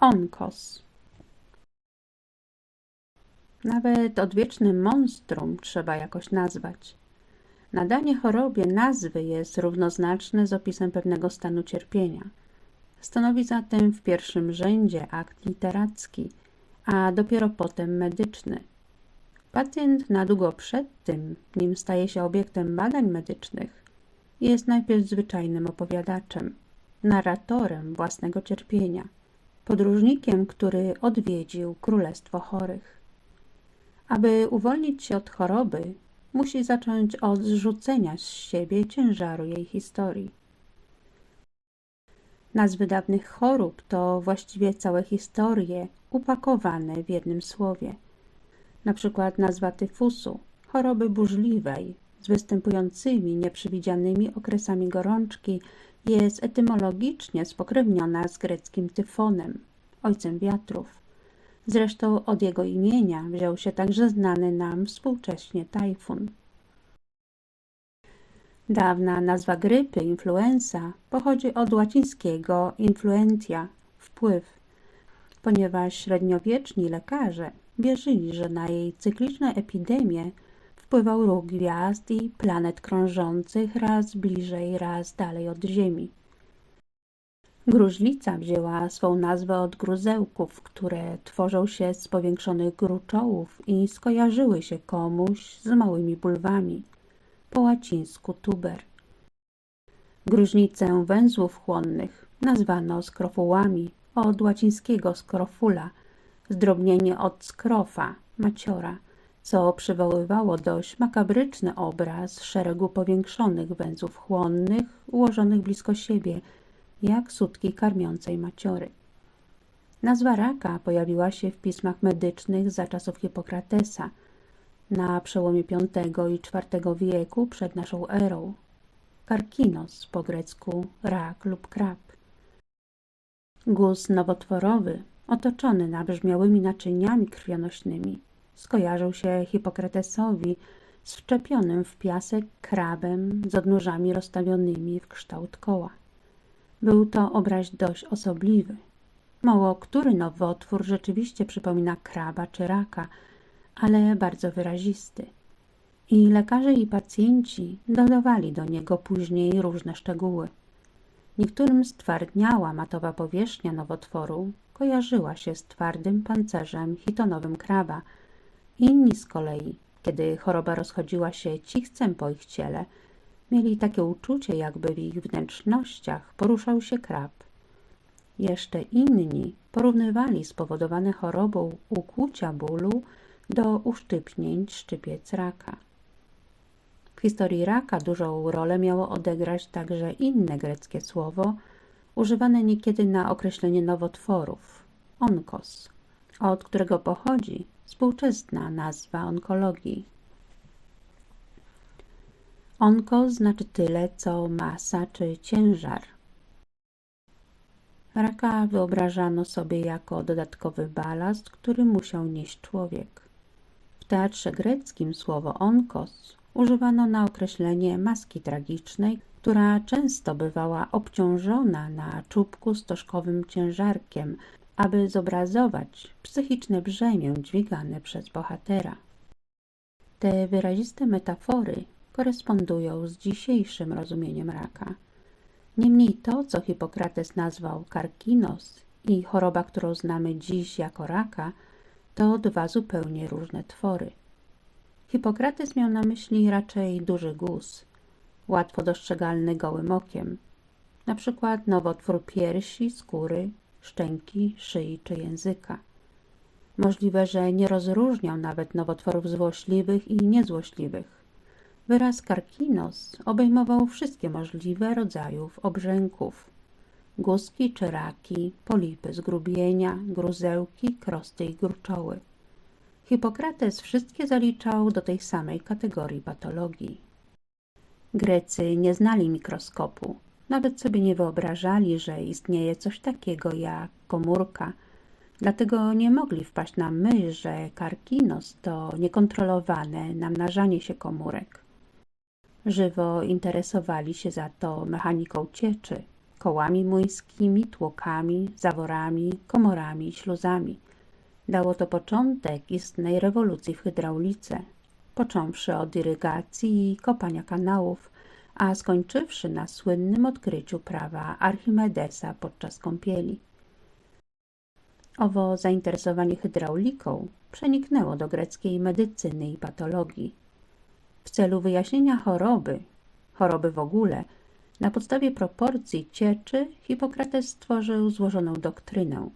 Onkos. Nawet odwieczne monstrum trzeba jakoś nazwać. Nadanie chorobie nazwy jest równoznaczne z opisem pewnego stanu cierpienia. Stanowi zatem w pierwszym rzędzie akt literacki, a dopiero potem medyczny. Pacjent na długo przed tym, nim staje się obiektem badań medycznych, jest najpierw zwyczajnym opowiadaczem, narratorem własnego cierpienia, podróżnikiem, który odwiedził królestwo chorych. Aby uwolnić się od choroby, musi zacząć od zrzucenia z siebie ciężaru jej historii. Nazwy dawnych chorób to właściwie całe historie upakowane w jednym słowie. Na przykład nazwa tyfusu, choroby burzliwej, z występującymi nieprzewidzianymi okresami gorączki, jest etymologicznie spokrewniona z greckim tyfonem, ojcem wiatrów. Zresztą od jego imienia wziął się także znany nam współcześnie tajfun. Dawna nazwa grypy, influenza, pochodzi od łacińskiego influentia, wpływ, ponieważ średniowieczni lekarze wierzyli, że na jej cykliczne epidemie wpływał ruch gwiazd i planet krążących raz bliżej, raz dalej od Ziemi. Gruźlica wzięła swą nazwę od gruzełków, które tworzą się z powiększonych gruczołów i skojarzyły się komuś z małymi bulwami, po łacińsku tuber. Gruźnicę węzłów chłonnych nazwano skrofułami od łacińskiego skrofula, zdrobnienie od skrofa, maciora, co przywoływało dość makabryczny obraz szeregu powiększonych węzłów chłonnych ułożonych blisko siebie – jak sutki karmiącej maciory. Nazwa raka pojawiła się w pismach medycznych za czasów Hipokratesa, na przełomie V i IV wieku przed naszą erą. Karkinos po grecku rak lub krab. Guz nowotworowy, otoczony nabrzmiałymi naczyniami krwionośnymi, skojarzył się Hipokratesowi z wczepionym w piasek krabem z odnóżami rozstawionymi w kształt koła. Był to obraz dość osobliwy. Mało który nowotwór rzeczywiście przypomina kraba czy raka, ale bardzo wyrazisty. I lekarze i pacjenci dodawali do niego później różne szczegóły. Niektórym stwardniała matowa powierzchnia nowotworu kojarzyła się z twardym pancerzem hitonowym kraba. Inni z kolei, kiedy choroba rozchodziła się cichcem po ich ciele, Mieli takie uczucie, jakby w ich wnętrznościach poruszał się krab. Jeszcze inni porównywali spowodowane chorobą ukłucia bólu do uszczypnięć szczypiec raka. W historii raka dużą rolę miało odegrać także inne greckie słowo, używane niekiedy na określenie nowotworów onkos, od którego pochodzi współczesna nazwa onkologii. Onko znaczy tyle, co masa czy ciężar. Raka wyobrażano sobie jako dodatkowy balast, który musiał nieść człowiek. W teatrze greckim słowo onkos używano na określenie maski tragicznej, która często bywała obciążona na czubku stożkowym ciężarkiem, aby zobrazować psychiczne brzemię dźwigane przez bohatera. Te wyraziste metafory korespondują z dzisiejszym rozumieniem raka. Niemniej to, co Hipokrates nazwał karkinos i choroba, którą znamy dziś jako raka, to dwa zupełnie różne twory. Hipokrates miał na myśli raczej duży guz, łatwo dostrzegalny gołym okiem, na przykład nowotwór piersi, skóry, szczęki, szyi czy języka. Możliwe, że nie rozróżniał nawet nowotworów złośliwych i niezłośliwych. Wyraz karkinos obejmował wszystkie możliwe rodzajów obrzęków. Guzki czy raki, polipy zgrubienia, gruzełki, krosty i gruczoły. Hipokrates wszystkie zaliczał do tej samej kategorii patologii. Grecy nie znali mikroskopu, nawet sobie nie wyobrażali, że istnieje coś takiego jak komórka, dlatego nie mogli wpaść na myśl, że karkinos to niekontrolowane namnażanie się komórek. Żywo interesowali się za to mechaniką cieczy, kołami młyńskimi, tłokami, zaworami, komorami i śluzami. Dało to początek istnej rewolucji w hydraulice, począwszy od irygacji i kopania kanałów, a skończywszy na słynnym odkryciu prawa Archimedesa podczas kąpieli. Owo zainteresowanie hydrauliką przeniknęło do greckiej medycyny i patologii. W celu wyjaśnienia choroby, choroby w ogóle, na podstawie proporcji cieczy Hipokrates stworzył złożoną doktrynę,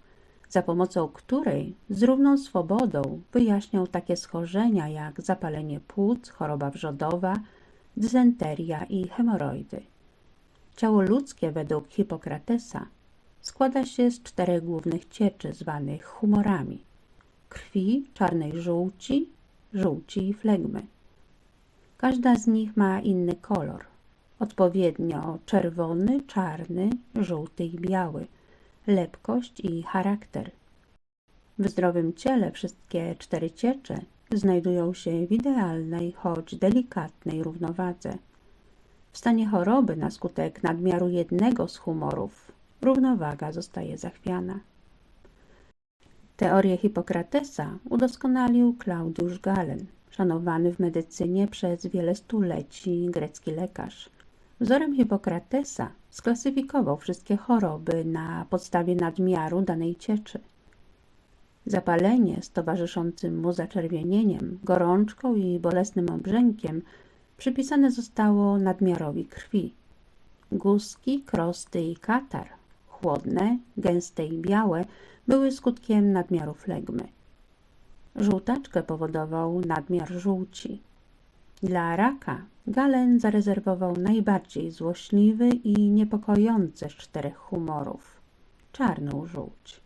za pomocą której z równą swobodą wyjaśniał takie schorzenia jak zapalenie płuc, choroba wrzodowa, dysenteria i hemoroidy. Ciało ludzkie według Hipokratesa składa się z czterech głównych cieczy zwanych humorami krwi, czarnej żółci, żółci i flegmy. Każda z nich ma inny kolor, odpowiednio czerwony, czarny, żółty i biały, lepkość i charakter. W zdrowym ciele wszystkie cztery ciecze znajdują się w idealnej, choć delikatnej równowadze. W stanie choroby na skutek nadmiaru jednego z humorów równowaga zostaje zachwiana. Teorię Hipokratesa udoskonalił Klaudiusz Galen, szanowany w medycynie przez wiele stuleci grecki lekarz. Wzorem Hipokratesa sklasyfikował wszystkie choroby na podstawie nadmiaru danej cieczy. Zapalenie z towarzyszącym mu zaczerwienieniem, gorączką i bolesnym obrzękiem przypisane zostało nadmiarowi krwi. Guzki, krosty i katar, chłodne, gęste i białe, były skutkiem nadmiaru flegmy. Żółtaczkę powodował nadmiar żółci. Dla raka Galen zarezerwował najbardziej złośliwy i niepokojący z czterech humorów czarną żółć.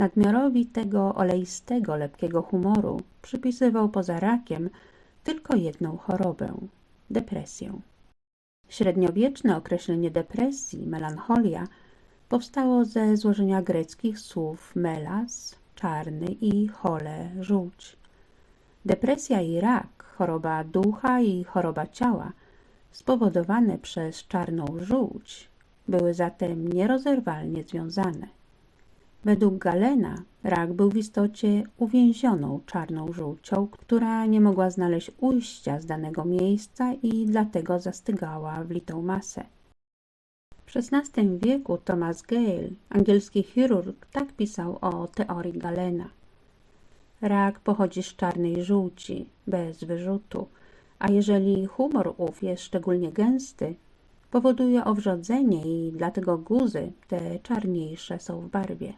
Nadmiarowi tego oleistego, lepkiego humoru przypisywał poza rakiem tylko jedną chorobę depresję. Średniowieczne określenie depresji, melancholia, powstało ze złożenia greckich słów melas, czarny i chole, żółć. Depresja i rak, choroba ducha i choroba ciała, spowodowane przez czarną żółć, były zatem nierozerwalnie związane. Według Galena rak był w istocie uwięzioną czarną żółcią, która nie mogła znaleźć ujścia z danego miejsca i dlatego zastygała w litą masę. W XVI wieku Thomas Gale, angielski chirurg, tak pisał o teorii Galena. Rak pochodzi z czarnej żółci, bez wyrzutu, a jeżeli humor ów jest szczególnie gęsty, powoduje owrzodzenie i dlatego guzy, te czarniejsze, są w barwie.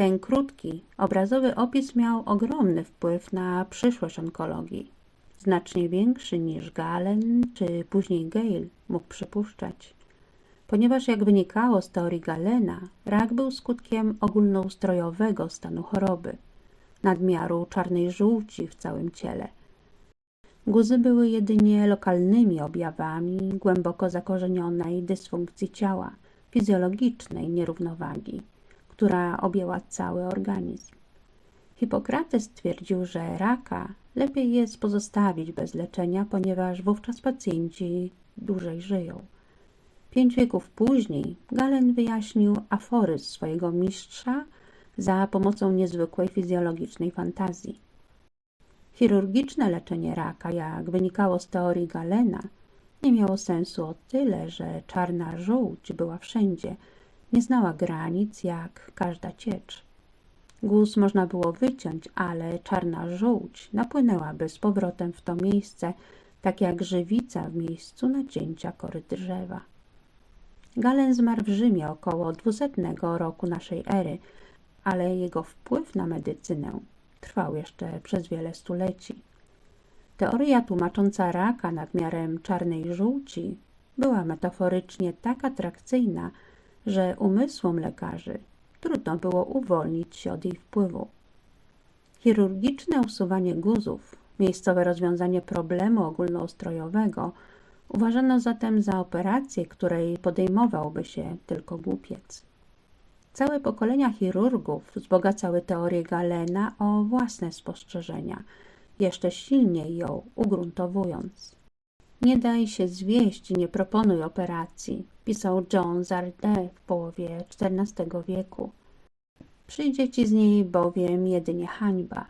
Ten krótki, obrazowy opis miał ogromny wpływ na przyszłość onkologii, znacznie większy niż Galen czy później Gale mógł przypuszczać. Ponieważ jak wynikało z teorii Galena, rak był skutkiem ogólnoustrojowego stanu choroby, nadmiaru czarnej żółci w całym ciele. Guzy były jedynie lokalnymi objawami głęboko zakorzenionej dysfunkcji ciała, fizjologicznej nierównowagi która objęła cały organizm. Hipokrates twierdził, że raka lepiej jest pozostawić bez leczenia, ponieważ wówczas pacjenci dłużej żyją. Pięć wieków później Galen wyjaśnił aforyzm swojego mistrza za pomocą niezwykłej fizjologicznej fantazji. Chirurgiczne leczenie raka, jak wynikało z teorii Galena, nie miało sensu o tyle, że czarna żółć była wszędzie – nie znała granic jak każda ciecz. Guz można było wyciąć, ale czarna żółć napłynęłaby z powrotem w to miejsce, tak jak żywica w miejscu nacięcia kory drzewa. Galen zmarł w Rzymie około 200 roku naszej ery, ale jego wpływ na medycynę trwał jeszcze przez wiele stuleci. Teoria tłumacząca raka nadmiarem czarnej żółci była metaforycznie tak atrakcyjna, że umysłom lekarzy trudno było uwolnić się od jej wpływu. Chirurgiczne usuwanie guzów, miejscowe rozwiązanie problemu ogólnoustrojowego, uważano zatem za operację, której podejmowałby się tylko głupiec. Całe pokolenia chirurgów wzbogacały teorię Galena o własne spostrzeżenia, jeszcze silniej ją ugruntowując. Nie daj się zwieść i nie proponuj operacji, pisał John Zarde w połowie XIV wieku. Przyjdzie ci z niej bowiem jedynie hańba.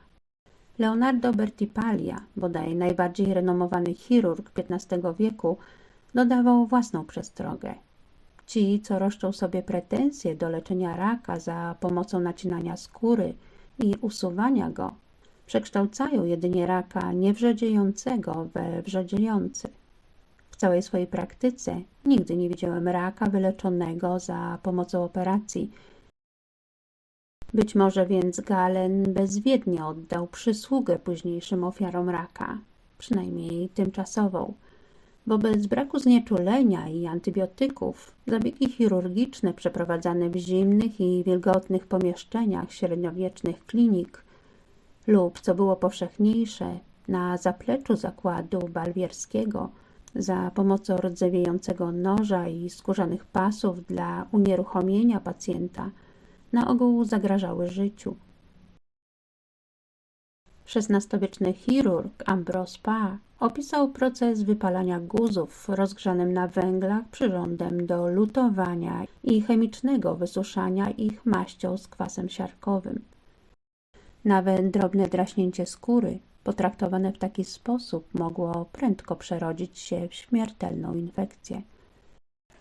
Leonardo Bertipaglia, bodaj najbardziej renomowany chirurg XV wieku, dodawał własną przestrogę. Ci, co roszczą sobie pretensje do leczenia raka za pomocą nacinania skóry i usuwania go, przekształcają jedynie raka niewrzodziejącego we wrzodziejący. Całej swojej praktyce nigdy nie widziałem raka wyleczonego za pomocą operacji. Być może więc Galen bezwiednie oddał przysługę późniejszym ofiarom raka, przynajmniej tymczasową, bo bez braku znieczulenia i antybiotyków zabiegi chirurgiczne przeprowadzane w zimnych i wilgotnych pomieszczeniach średniowiecznych klinik lub, co było powszechniejsze, na zapleczu zakładu balwierskiego za pomocą rdzewiejącego noża i skórzanych pasów dla unieruchomienia pacjenta na ogół zagrażały życiu. XVI-wieczny chirurg Ambrose Parr opisał proces wypalania guzów rozgrzanym na węglach przyrządem do lutowania i chemicznego wysuszania ich maścią z kwasem siarkowym. Nawet drobne draśnięcie skóry, potraktowane w taki sposób, mogło prędko przerodzić się w śmiertelną infekcję.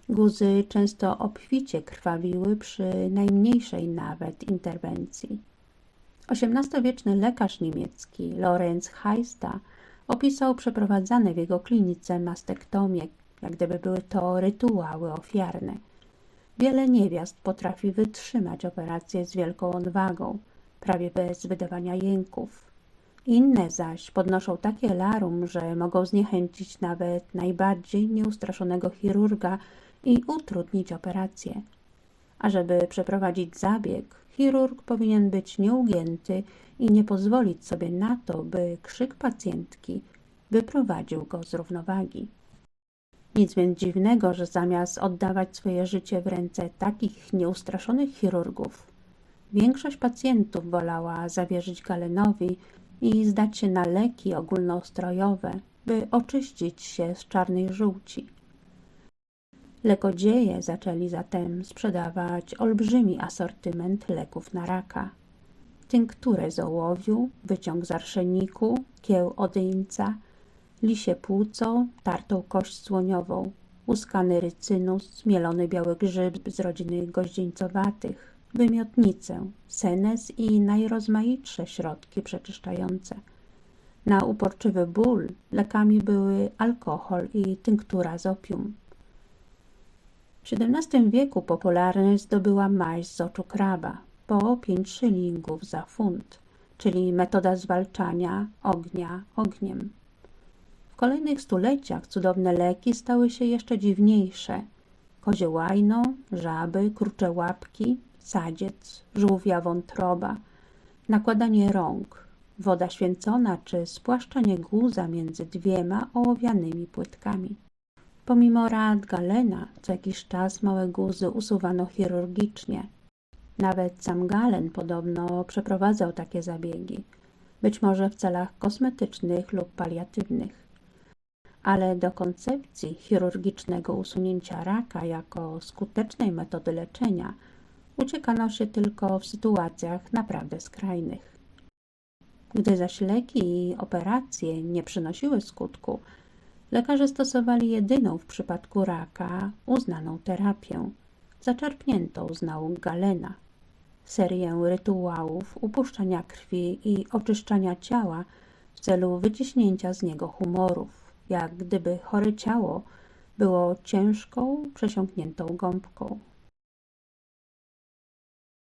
Guzy często obficie krwawiły przy najmniejszej nawet interwencji. XVIII-wieczny lekarz niemiecki Lorenz Heista opisał przeprowadzane w jego klinice mastektomie, jak gdyby były to rytuały ofiarne. Wiele niewiast potrafi wytrzymać operację z wielką odwagą, prawie bez wydawania jęków. Inne zaś podnoszą takie larum, że mogą zniechęcić nawet najbardziej nieustraszonego chirurga i utrudnić operację. A żeby przeprowadzić zabieg, chirurg powinien być nieugięty i nie pozwolić sobie na to, by krzyk pacjentki wyprowadził go z równowagi. Nic więc dziwnego, że zamiast oddawać swoje życie w ręce takich nieustraszonych chirurgów, większość pacjentów wolała zawierzyć Galenowi i zdać się na leki ogólnoustrojowe, by oczyścić się z czarnej żółci. Lekodzieje zaczęli zatem sprzedawać olbrzymi asortyment leków na raka. Tynkturę z ołowiu, wyciąg z arszeniku, kieł odyńca, lisie płuco, tartą kość słoniową, łuskany rycynus, mielony biały grzyb z rodziny goździeńcowatych, wymiotnicę, senes i najrozmaitsze środki przeczyszczające. Na uporczywy ból lekami były alkohol i tynktura z opium. W XVII wieku popularność zdobyła maź z oczu kraba po 5 szylingów za funt, czyli metoda zwalczania ognia ogniem. W kolejnych stuleciach cudowne leki stały się jeszcze dziwniejsze. Kozie łajno, żaby, krucze łapki, sadziec, żółwia wątroba, nakładanie rąk, woda święcona czy spłaszczanie guza między dwiema ołowianymi płytkami. Pomimo rad Galena, co jakiś czas małe guzy usuwano chirurgicznie. Nawet sam Galen podobno przeprowadzał takie zabiegi, być może w celach kosmetycznych lub paliatywnych. Ale do koncepcji chirurgicznego usunięcia raka jako skutecznej metody leczenia uciekano się tylko w sytuacjach naprawdę skrajnych. Gdy zaś leki i operacje nie przynosiły skutku, Lekarze stosowali jedyną w przypadku raka uznaną terapię, zaczerpniętą z nauk Galena. Serię rytuałów upuszczania krwi i oczyszczania ciała w celu wyciśnięcia z niego humorów, jak gdyby chore ciało było ciężką, przesiąkniętą gąbką.